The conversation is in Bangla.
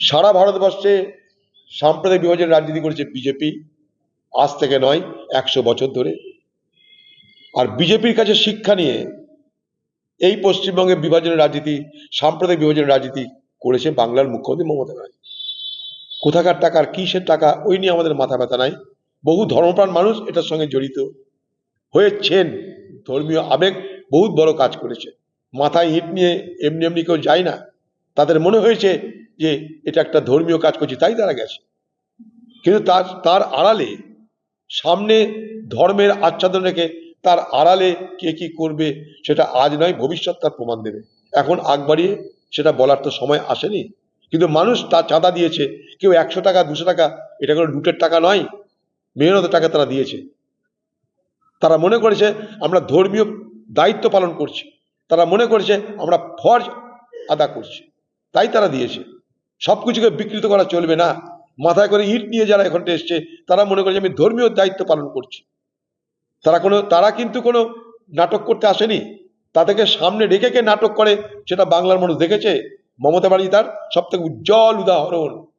সারা ভারতবর্ষে সাম্প্রদায়িক বিভাজনের রাজনীতি করেছে বিজেপি, আজ থেকে নয়, একশো বছর ধরে। আর বিজেপির কাছে শিক্ষা নিয়ে এই পশ্চিমবঙ্গে বিভাজনের রাজনীতি, সাম্প্রদায়িক বিভাজনের রাজনীতি করেছে বাংলার মুখ্যমন্ত্রী মমতা ব্যানার্জি। কোথাকার টাকা কিসের টাকা, ওই নিয়ে আমাদের মাথা ব্যথা নাই। বহু ধর্মপ্রাণ মানুষ এটার সঙ্গে জড়িত হয়েছেন। ধর্মীয় আবেগ বহুত বড় কাজ করেছে। মাথায় ইট নিয়ে এমনি এমনি কেউ যায় না। তাদের মনে হয়েছে যে এটা একটা ধর্মীয় কাজ করছি, তাই তারা গেছে। কিন্তু তার তার আড়ালে, সামনে ধর্মের আচ্ছাদন রেখে তার আড়ালে কে কি করবে, সেটা আজ নয়, ভবিষ্যৎ তার প্রমাণ দেবে। এখন আগ বাড়িয়ে সেটা বলার তো সময় আসেনি। কিন্তু মানুষ তার চাঁদা দিয়েছে, কেউ একশো টাকা, দুশো টাকা, এটা কোনো লুটের টাকা নয় মেহনতের টাকা তারা দিয়েছে। তারা মনে করেছে, আমরা ধর্মীয় দায়িত্ব পালন করছি। তারা মনে করেছে, আমরা ফরজ আদা করছি। তাই তারা দিয়েছে। সব কিছুকে বিকৃত করা চলবে না। মাথায় করে ইট নিয়ে যারা এখানটা এসছে, তারা মনে করে যে আমি ধর্মীয় দায়িত্ব পালন করছি। তারা কোনো, তারা কিন্তু কোনো নাটক করতে আসেনি। তাদেরকে সামনে রেখে কে নাটক করে, সেটা বাংলার মানুষ দেখেছে? মমতা বাড়ি তার সব থেকে উজ্জ্বল উদাহরণ।